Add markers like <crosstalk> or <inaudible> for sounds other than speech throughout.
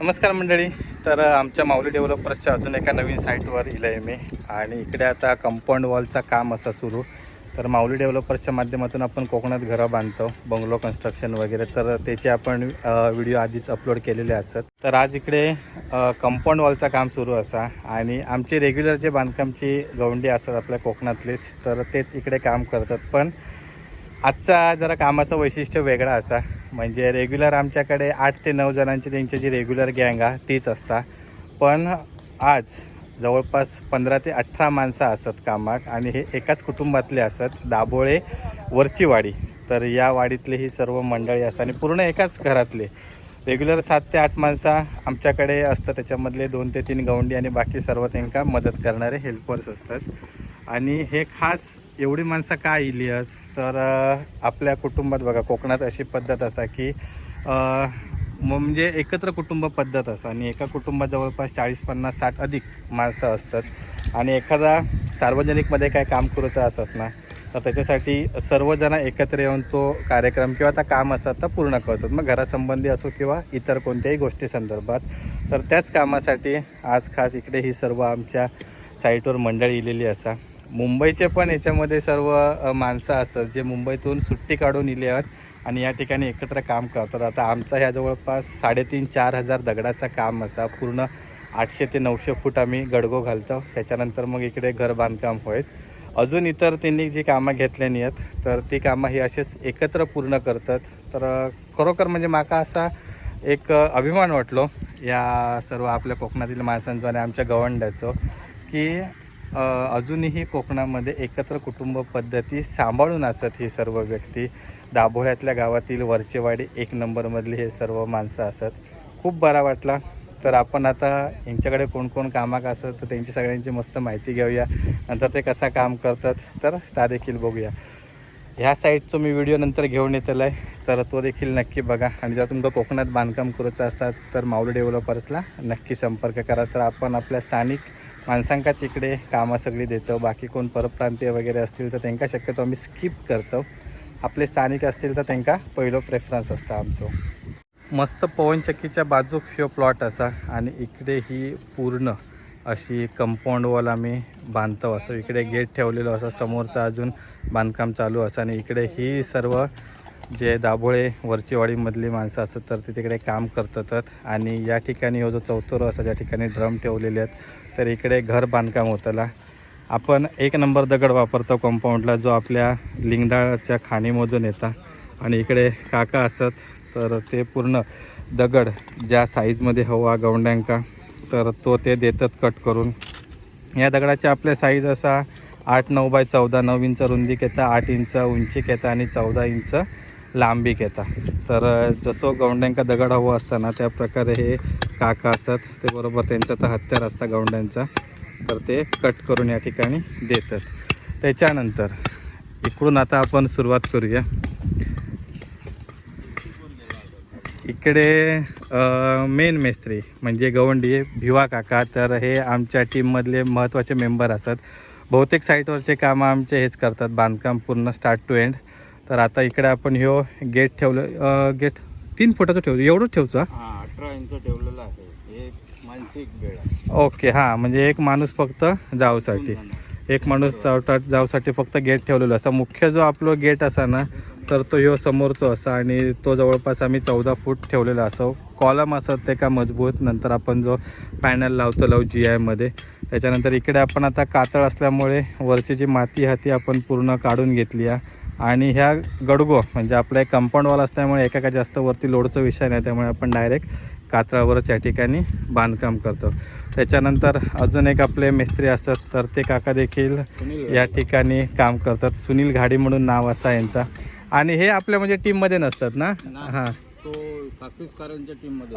नमस्कार मंडळी. तर आमच्या माऊली डेव्हलपर्सच्या अजून एका नवीन साईटवर इलं आहे मी. आणि इकडे आता कंपाऊंड वॉलचं काम असं सुरू. तर माऊली डेव्हलपर्सच्या माध्यमातून आपण कोकणात घरं बांधतो बंगलो कन्स्ट्रक्शन वगैरे. तर त्याचे आपण व्हिडिओ आधीच अपलोड केलेले असतात तर आज इकडे कंपाऊंड वॉलचं काम सुरू असा. आणि आमचे रेग्युलर जे बांधकामची गवंडी असतात आपल्या कोकणातलेच तर तेच इकडे काम करतात. पण आजचा जरा कामाचं वैशिष्ट्य वेगळा असा. म्हणजे रेग्युलर आमच्याकडे आठ ते नऊ जणांची त्यांची जी रेग्युलर गँग आहे तीच असता. पण आज जवळपास पंधरा ते अठरा माणसं असत कामात आणि हे एकाच कुटुंबातले असत दाभोळे वरची वाडी तर या वाडीतले ही सर्व मंडळी असतात आणि पूर्ण एकाच घरातले. रेग्युलर सात ते आठ माणसं आमच्याकडे असतं त्याच्यामधले दोन ते तीन गवंडी आणि बाकी सर्व त्यांना मदत करणारे हेल्पर्स असतात. आणि हे खास एवढी माणसं का इली आहेत? तर आपल्या कुटुंबात बघा कोकणात अशी पद्धत असा की म्हणजे एकत्र कुटुंब पद्धत असा. आणि एका कुटुंबात जवळपास चाळीस पन्नास साठ अधिक माणसं असतात. आणि एखादा सार्वजनिकमध्ये काय काम करूचं असत ना तर त्याच्यासाठी सर्वजण एकत्र येऊन तो कार्यक्रम किंवा आता काम असतात तर पूर्ण करतात. मग घरासंबंधी असो किंवा इतर कोणत्याही गोष्टी संदर्भात तर त्याच कामासाठी आज खास इकडे ही सर्व आमच्या साईटवर मंडळी इलेली असा. मुंबईचे पण याच्यामध्ये सर्व माणसं असतात जे मुंबईतून सुट्टी काढून इले आहेत आणि या ठिकाणी एकत्र काम करतात. आता आमचा ह्या जवळपास साडेतीन चार हजार दगडाचा काम असा. पूर्ण आठशे ते नऊशे फूट आम्ही गडगो घालतो. त्याच्यानंतर मग इकडे घर बांधकाम होईल. अजून इतर त्यांनी जी कामं घेतलेली आहेत तर ती कामं ही असेच एकत्र पूर्ण करतात. तर खरोखर म्हणजे माका असा एक अभिमान वाटलो या सर्व आपल्या कोकणातील माणसांचं आणि आमच्या गवंड्याचं की अजूनही कोकणामध्ये एकत्र कुटुंब पद्धती सांभाळून असत ही सर्व व्यक्ती. दाभोळ्यातल्या गावातील वरचेवाडी एक नंबरमधली हे सर्व माणसं असत. खूप बरा वाटला. तर आपण आता यांच्याकडे कोण कोण कामाक असत तर त्यांची सगळ्यांची मस्त माहिती घेऊया. नंतर ते कसा काम करतात तर त्या देखील बघूया. ह्या साईटचं मी व्हिडिओ नंतर घेऊन येतेला आहे तर तो देखील नक्की बघा. आणि जर तुमचं कोकणात बांधकाम करायचं असाल तर माऊली डेव्हलपर्सला नक्की संपर्क करा. तर आपण आपल्या स्थानिक माणसांकाच इकडे कामं सगळी देतो. बाकी कोण परप्रांतीय वगैरे असतील तर त्यांना शक्यतो आम्ही स्किप करतो. आपले स्थानिक असतील तर त्यांना पहिलं प्रेफरन्स असतं आमचं. मस्त पवनचक्कीच्या बाजूक ह्यो प्लॉट असा आणि इकडे ही पूर्ण अशी कंपाऊंड वॉल आम्ही बांधतो. असं इकडे गेट ठेवलेलो असा समोरचा अजून बांधकाम चालू असं आणि इकडे ही सर्व जे दाभोळे वरचीवाडीमधली माणसं असतात तर ते तिकडे काम करतात. आणि या ठिकाणी हो जो चौथोरो असा ज्या ठिकाणी ड्रम ठेवलेले आहेत तर इकडे घर बांधकाम होताला. आपण एक नंबर दगड वापरतो कंपाऊंडला जो आपल्या लिंगडाच्या खाणीमधून येतात आणि इकडे काका असत तर ते पूर्ण दगड ज्या साईजमध्ये हवा गवंड्यांका तर तो ते देतात कट करून. या दगडाचे आपल्या साईज असा आठ नऊ बाय चौदा नऊ इंच रुंदी येता आठ इंच उंची येता आणि चौदा इंच लांबी घेता. तर जसं गवंड्यांका दगड हवं असताना त्या प्रकारे हे काका असतात ते बरोबर त्यांचा तर हत्यार असता गवंड्यांचा तर ते कट करून या ठिकाणी देतात. त्याच्यानंतर इकडून आता आपण सुरुवात करूया. इकडे मेन मेस्त्री म्हणजे गवंडी भिवा काका तर हे आमच्या टीममधले महत्त्वाचे मेंबर असतात. बहुतेक साईटवरचे कामं आमचे हेच करतात बांधकाम पूर्ण स्टार्ट टू एंड तर आता इकडे आपण ह्यो गेट ठेवलं गेट तीन फुटाचं ठेवतो एवढंच ठेवतो हा? अठरा इंच ठेवलेलं आहे. एक मानसिक बेड. ओके हां म्हणजे एक माणूस फक्त जाऊसाठी. एक माणूस चावटा जाऊसाठी फक्त गेट ठेवलेलो असा मुख्य जो आपलो गेट असा ना तर तो ह्यो समोरचो असा आणि तो जवळपास आम्ही चौदा फूट ठेवलेला असो कॉलम असत ते का मजबूत नंतर आपण जो पॅनल लावतो लावू जी आयमध्ये त्याच्यानंतर इकडे आपण आता कातळ असल्यामुळे वरची जी माती आहे ती आपण पूर्ण काढून घेतली आहे. आणि ह्या गडगो म्हणजे आपला एक कंपाऊंड वॉल असल्यामुळे एका का जास्त वरती लोडचा विषय नाही त्यामुळे आपण डायरेक्ट कातळावरच या ठिकाणी बांधकाम करतो. त्याच्यानंतर अजून एक आपले मिस्त्री असतात तर ते काका देखील या ठिकाणी काम करतात. सुनील घाडी म्हणून नाव असा यांचा. आणि हे आपल्या म्हणजे टीममध्ये नसतात ना. हां.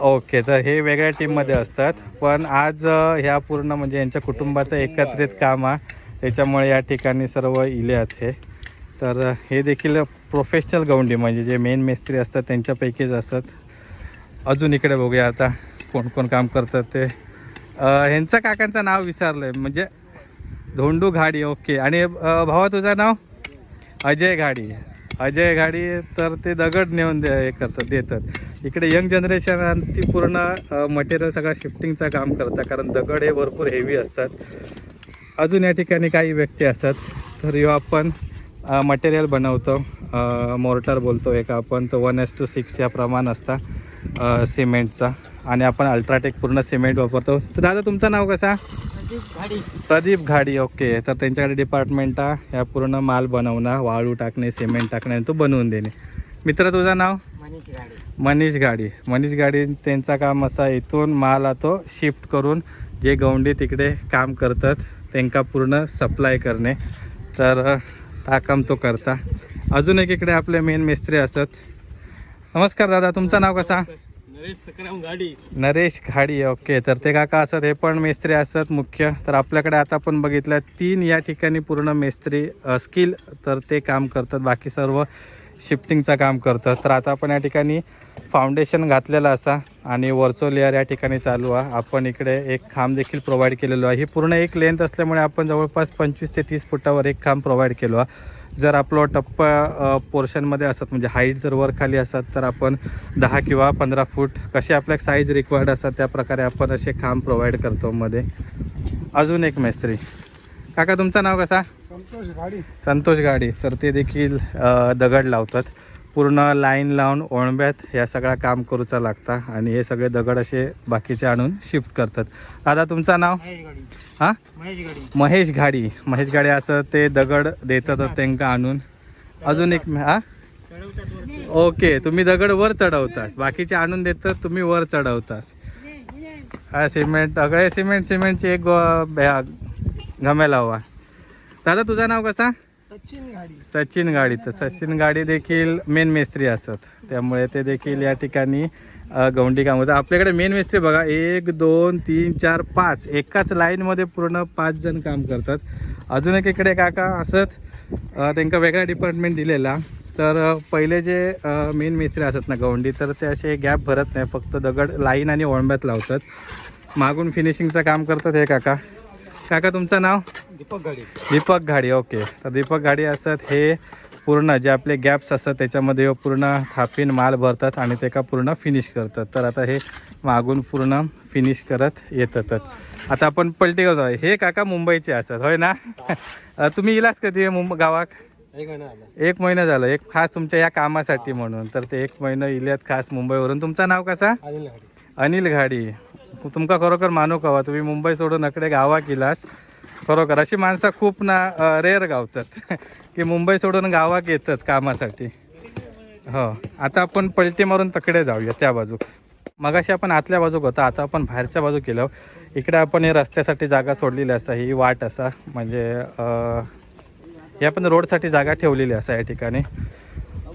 ओके तर हे वेगळ्या टीममध्ये असतात. पण आज ह्या पूर्ण म्हणजे यांच्या कुटुंबाचं एकत्रित काम आहे. त्याच्यामुळे या ठिकाणी सर्व इले आहेत हे. तर हे देखील प्रोफेशनल गवंडी म्हणजे जे मेन मिस्त्री असतात त्यांच्यापैकीच असतात. अजून इकडे बघूया आता कोण कोण काम करतात ते. ह्यांचं काकांचं नाव विचारलं आहे म्हणजे धोंडू घाडी ओके. आणि भावा तुझं नाव? अजय घाडी. अजय घाडी तर ते दगड नेऊन दे हे करतात देतात. इकडे यंग जनरेशन आणि ती पूर्ण मटेरियल सगळं शिफ्टिंगचं काम करतात कारण दगड हे भरपूर हेवी असतात. अजून या ठिकाणी काही व्यक्ती असतात. तर यो आपण मटेरियल बनवतो. मोर्टार बोलतो एक आपण. तर वन एस टू सिक्स या प्रमाण असता सिमेंटचा आणि आपण अल्ट्राटेक पूर्ण सिमेंट वापरतो. तर दादा तुमचं नाव कसा? प्रदीप घाडी. ओके तर त्यांच्याकडे डिपार्टमेंट आहे ह्या पूर्ण माल बनवणं वाळू टाकणे सिमेंट टाकणे आणि तो बनवून देणे. मित्र तुझं नाव? मनीष गाडी मनीष गाडी मनीष गाडी त्यांचा काम असा इथून माल तो शिफ्ट करून जे गौंडी तिकडे काम करतात त्यांना पूर्ण सप्लाय करणे. तर हा काम तो करता. अजून एक इकडे आपले मेन मिस्त्री असत. नमस्कार दादा तुमचं नाव कसा? नरेश सकराम गाडी. नरेश घाडी ओके. तर ते काका असत हे पण मेस्त्री असतात मुख्य. तर आपल्याकडे आता आपण बघितलं तीन या ठिकाणी पूर्ण मेस्त्री स्किल तर ते काम करतात. बाकी सर्व शिफ्टिंगचं काम करतं तर आता आपण या ठिकाणी फाउंडेशन घातलेलं असा आणि वरचो लेअर या ठिकाणी चालू आहे. आपण इकडे एक खांब देखील प्रोव्हाइड केलेलो आहे. ही पूर्ण एक लेंथ असल्यामुळे आपण जवळपास पंचवीस ते तीस फुटावर एक खांब प्रोव्हाइड केलो आहे. जर आपलं टप्पा पोर्शनमध्ये असत म्हणजे हाईट जर वर खाली असत तर आपण दहा किंवा पंधरा फूट कसे आपल्या साईज रिक्वायर्ड असतात त्या प्रकारे आपण असे खांब प्रोव्हाइड करतो मध्ये. अजून एक मेस्त्री काका तुमचं नाव कसा? संतोष गाडी. संतोष गाडी. तर ते देखील दगड लावतात. पूर्ण लाईन लावून ओळंब्यात या सगळा काम करूचा लागता आणि हे सगळे दगड असे बाकीचे आणून शिफ्ट करतात. दादा तुमचं नाव? महेश गाडी. हां? महेश गाडी. महेश घाडी महेश घाडी असं ते दगड देतात त्यांना आणून. अजून एक हा? ओके तुम्ही दगड वर चढवतास. बाकीचे आणून देतात तुम्ही वर चढवतास. हा सिमेंट सगळे सिमेंट सिमेंटची एक गमेला हवा दादा तुझं नाव कसा? सचिन गाडी. सचिन गाडी. तर सचिन गाडी देखील मेन मिस्त्री असत. त्यामुळे ते देखील या ठिकाणी गौंडी काम होतं आपल्याकडे मेन मिस्त्री बघा. एक दोन तीन चार पाच. एकाच लाईनमध्ये पूर्ण पाच जण काम करतात. अजून एक इकडे काका असत. त्यांना वेगळा डिपार्टमेंट दिलेला. तर पहिले जे मेन मिस्त्री असत ना गौंडी तर ते असे गॅप भरत नाही. फक्त दगड लाईन आणि ओळंब्यात लावतात. मागून फिनिशिंगचं काम करतात हे काका. काका तुमचं नाव? दीपक गाडी दीपक घाडी ओके. तर दीपक घाडी असत हे पूर्ण जे आपले गॅप्स असतात त्याच्यामध्ये पूर्ण थापीन माल भरतात आणि ते का पूर्ण फिनिश करतात. तर आता हे मागून पूर्ण फिनिश करत येतात. आता आपण पलटी करतो. हे काका मुंबईचे असतात होय ना? तुम्ही इलास कधी मुंब गावात? एक महिना झालं. एक खास तुमच्या या कामासाठी म्हणून. तर ते एक महिना इल्यात खास मुंबईवरून. तुमचं नाव कसा? अनिल घाडी. तुमका खरोखर मानू हवा तुम्ही मुंबई सोडून अकडे गावा गेलास खरोखर अशी माणसं खूप ना रेअर गावतात. <laughs> की मुंबई सोडून गावाक येतात कामासाठी. हो. आता आपण पलटी मारून तकडे जाऊया त्या बाजूक. मगाशी आपण आतल्या बाजूक होता आता आपण बाहेरच्या बाजूक गेलो. इकडे आपण हे रस्त्यासाठी जागा सोडलेली असा ही वाट असा. म्हणजे हे आपण रोडसाठी जागा ठेवलेली असा या ठिकाणी.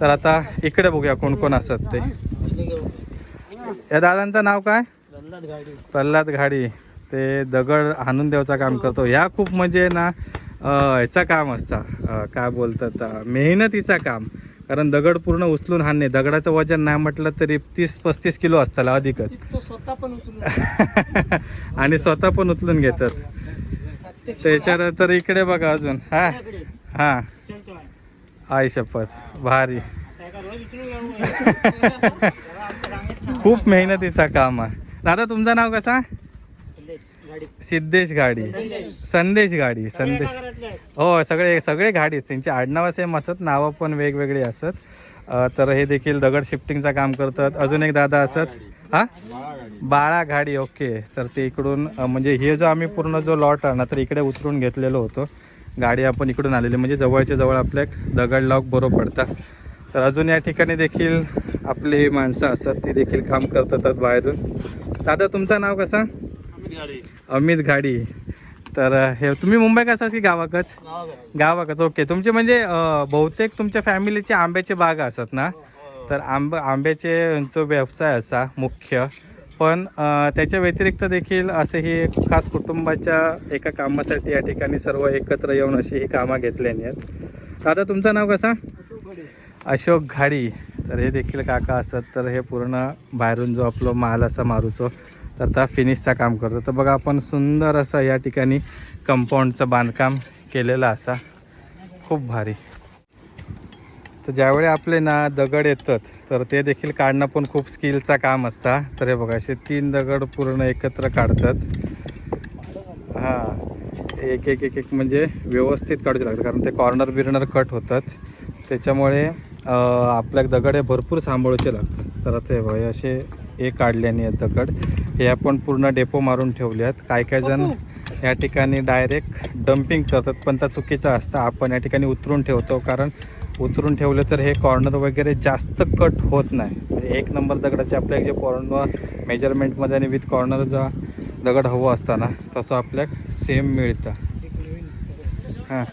तर आता इकडे बघूया कोण कोण असत ते. या दादांचं नाव काय? प्रल्हाद घाडी. ते दगड हाणून द्यायचं काम करतो. ह्या खूप म्हणजे ना ह्याचं काम असतं. काय बोलतात मेहनतीचं काम. कारण दगड पूर्ण उचलून हाणणे दगडाचं वजन नाही म्हटलं तरी तीस पस्तीस किलो असतं अधिकच. स्वतः पण उचलून <laughs> आणि स्वतः पण उचलून घेतात. त्याच्यानंतर इकडे बघा अजून. हा हा. आय शपथ भारी. <laughs> खूप मेहनतीचा काम आहे. दादा तुमचं नाव कसा सिद्धेश गाडी. संदेश गाडी संदेश. हो सगळे सगळे गाडीच. त्यांची आडनावं सेम असत नावं पण वेगवेगळी असत. तर हे देखील दगड शिफ्टिंगचं काम करतात. अजून एक दादा असत. हा? बाळा गाडी ओके. तर ते इकडून म्हणजे हे जो आम्ही पूर्ण जो लॉट आहे ना तर इकडे उतरून घेतलेलो होतो. गाडी आपण इकडून आलेली म्हणजे जवळच्या जवळ आपल्या दगड लॉक बरोबर पडतात. तर अजून या ठिकाणी देखील आपले माणसं असतात ती देखील काम करतात बाहेरून. दादा तुमचं नाव कसं? अमित गाडी तर हे तुम्ही मुंबई कसाच की गावाकच? गावाकच. ओके. तुमचे म्हणजे बहुतेक तुमच्या फॅमिलीचे आंब्याचे बाग असतात ना? तर आंब आंब्याचे यांचो व्यवसाय असा मुख्य. पण त्याच्या व्यतिरिक्त देखील असे ही खास कुटुंबाच्या एका कामासाठी या ठिकाणी सर्व एकत्र येऊन अशी ही कामं घेतल्यानी आहेत. दादा तुमचं नाव कसा? अशोक घाडी. तर हे देखील काका असत तर हे पूर्ण बाहेरून जो आपलं माल असा मारूचो तर त्या फिनिशचा काम करतो. तर बघा आपण सुंदर असं या ठिकाणी कंपाऊंडचं बांधकाम केलेलं असा. खूप भारी. तर ज्यावेळी आपले ना दगड येतात तर ते देखील काढणं पण खूप स्किलचा काम असतं. तर हे बघा असे तीन दगड पूर्ण एकत्र काढतात. हां एक एक एक एक म्हणजे व्यवस्थित काढूचे लागतात कारण ते कॉर्नर बिर्नर कट होतात. त्याच्यामुळे आपल्या दगड हे भरपूर सांभाळूचे लागतात. तर आता हे असे हे काढल्याने आहेत दगड. हे आपण पूर्ण डेपो मारून ठेवले आहेत काय काय जण या ठिकाणी डायरेक्ट डम्पिंग करतात पण त्या चुकीचं असतं. आपण या ठिकाणी उतरून ठेवतो कारण उतरून ठेवलं तर हे कॉर्नर वगैरे जास्त कट होत नाही. म्हणजे एक नंबर दगडाचे आपल्या जे कॉर्नर मेजरमेंटमध्ये आणि विथ कॉर्नरचा दगड हवं असताना तसं आपल्याक सेम मिळतं. हां.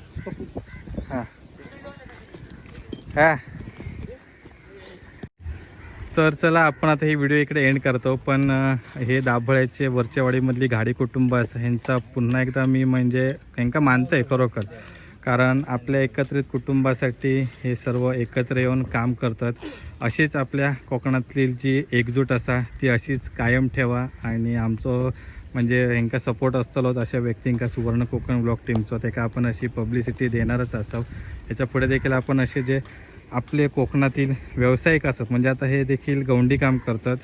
तर चला आपण आता हे व्हिडिओ इकडे एंड करतो. पण हे दाभळ्याचे वरचेवाडीमधली घाडी कुटुंब असं ह्यांचा पुन्हा एकदा मी म्हणजे ह्यांका आहे खरोखर. कारण आपल्या एकत्रित कुटुंबासाठी हे सर्व एकत्र येऊन काम करतात. अशीच आपल्या कोकणातली जी एकजूट असा ती अशीच कायम ठेवा आणि आमचं म्हणजे ह्यांका सपोर्ट असतलोच अशा व्यक्तींका सुवर्ण कोकण ब्लॉक टीमचं ते का आपण अशी पब्लिसिटी देणारच असावं. याच्यापुढे देखील आपण असे जे आपले कोकणातील व्यावसायिक असतात म्हणजे आता हे देखील गौंडी काम करतात.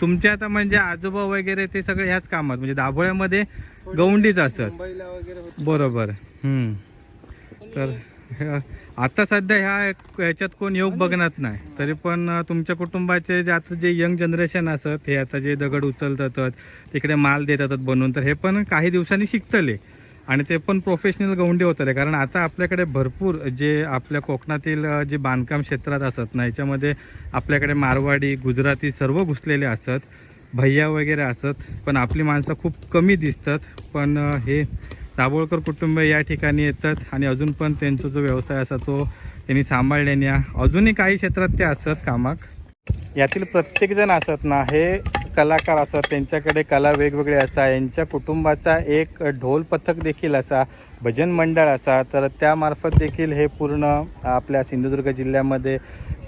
तुमचे आता म्हणजे आजोबा वगैरे ते सगळे ह्याच कामात म्हणजे दाभोळ्यामध्ये वगैरे होते. बरोबर. हम्म. तर <laughs> आता सध्या ह्या ह्याच्यात कोण योग बघणार नाही. तरी पण तुमच्या कुटुंबाचे जे आता जे यंग जनरेशन असत हे आता जे दगड उचलतात तिकडे माल देतात बनवून तर हे पण काही दिवसांनी शिकतले. आणि ते पण प्रोफेशनल गौंडे होतले. कारण आता आपल्याकडे भरपूर जे आपल्या कोकणातील जे बांधकाम क्षेत्रात असत ना याच्यामध्ये आपल्याकडे मारवाडी गुजराती सर्व घुसलेले असत. भैया वगैरे असत. पण आपली माणसं खूप कमी दिसतात. पण हे दाभोळकर कुटुंब या ठिकाणी येतात आणि अजून पण त्यांचा जो व्यवसाय असा तो त्यांनी सांभाळल्याने अजूनही काही क्षेत्रात ते असत कामाक. यातील प्रत्येकजण असत ना हे कलाकार असत त्यांच्याकडे कला वेगवेगळे असा यांच्या कुटुंबाचा एक ढोल पथक देखील असा भजन मंडळ असा तर त्यामार्फत देखील हे पूर्ण आपल्या सिंधुदुर्ग जिल्ह्यामध्ये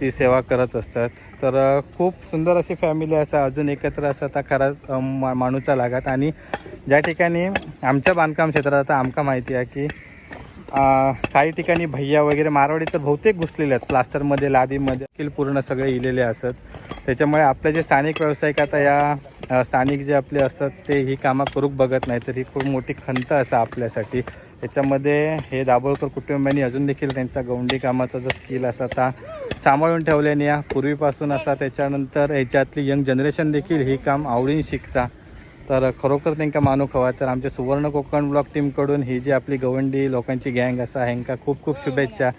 ती सेवा करत असतात. तर खूप सुंदर अशी फॅमिली असा अजून एकत्र असं आता खराच मा- माणूचा लागत. आणि ज्या ठिकाणी आमच्या बांधकाम क्षेत्रात आता आमका माहिती आहे की काही ठिकाणी भैया वगैरे मारवाडी तर बहुतेक घुसलेले आहेत. प्लास्टरमध्ये लादीमध्ये देखील पूर्ण सगळे इलेले असत. त्याच्यामुळे आपले जे स्थानिक व्यावसायिक आता या स्थानिक जे आपले असतात ते ही कामं करूक बघत नाही तर ही खूप मोठी खंत असा आपल्यासाठी. त्याच्यामध्ये हे दाभोळकर कुटुंबियांनी अजून देखील त्यांचा गौंडी कामाचा जो स्किल असा आता सांभाळून ठेवल्याने या पूर्वीपासून असा त्याच्यानंतर ह्याच्यातली यंग जनरेशन देखील ही काम आवडीन शिकता. तर खरोखर त्यांना मानूक हवा तर आमच्या सुवर्ण कोकण ब्लॉक टीमकडून ही जी आपली गवंडी लोकांची गँग असा ह्यांका खूप खूप शुभेच्छा.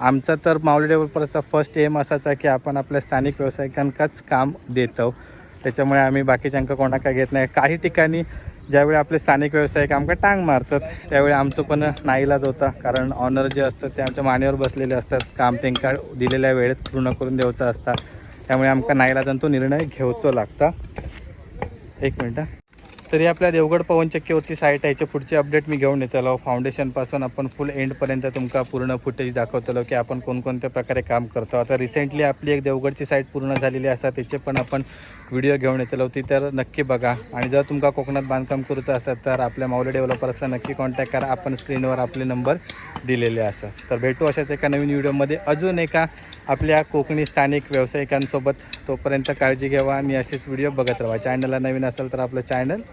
आमचा तर माऊली डेव्हलपरचा फर्स्ट एम असाचा की आपण आपल्या स्थानिक व्यावसायिकांकाच काम देतो. त्याच्यामुळे आम्ही बाकीच्यांका कोणाका घेत नाही. काही ठिकाणी ज्यावेळी आपले स्थानिक व्यावसायिक आमका टांग मारतात त्यावेळी आमचं पण नाईलाज होता. कारण ऑनर जे असतात ते आमच्या मानेवर बसलेले असतात. काम त्यांना दिलेल्या वेळेत पूर्ण करून द्यायचं असतात. त्यामुळे आमका नाईलाजान तो निर्णय घेवचो लागता. एक मिनटं. तरी आपल्या देवगड पवनचक्कीवरची साईट आहे. याच्या पुढचे अपडेट मी घेऊन येतलो फाउंडेशनपासून आपण फुल एंडपर्यंत तुमका पूर्ण फुटेज दाखवतलो की आपण कोणकोणत्या प्रकारे काम करतो. आता रिसेंटली आपली एक देवगडची साईट पूर्ण झालेली असा त्याचे पण आपण व्हिडिओ घेऊन येतलो. ती तर नक्की बघा. आणि जर तुमका कोकणात बांधकाम करूचं असेल तर आपल्या माऊली डेव्हलपर्सला नक्की कॉन्टॅक्ट करा. आपण स्क्रीनवर आपले नंबर दिलेले असतात तर भेटू अशाच एका नवीन व्हिडिओमध्ये अजून एका आपल्या कोकणी स्थानिक व्यावसायिकांसोबत तोपर्यंत काळजी घ्यावा. आणि असेच व्हिडिओ बघत राहा. चॅनलला नवीन असेल तर आपलं चॅनल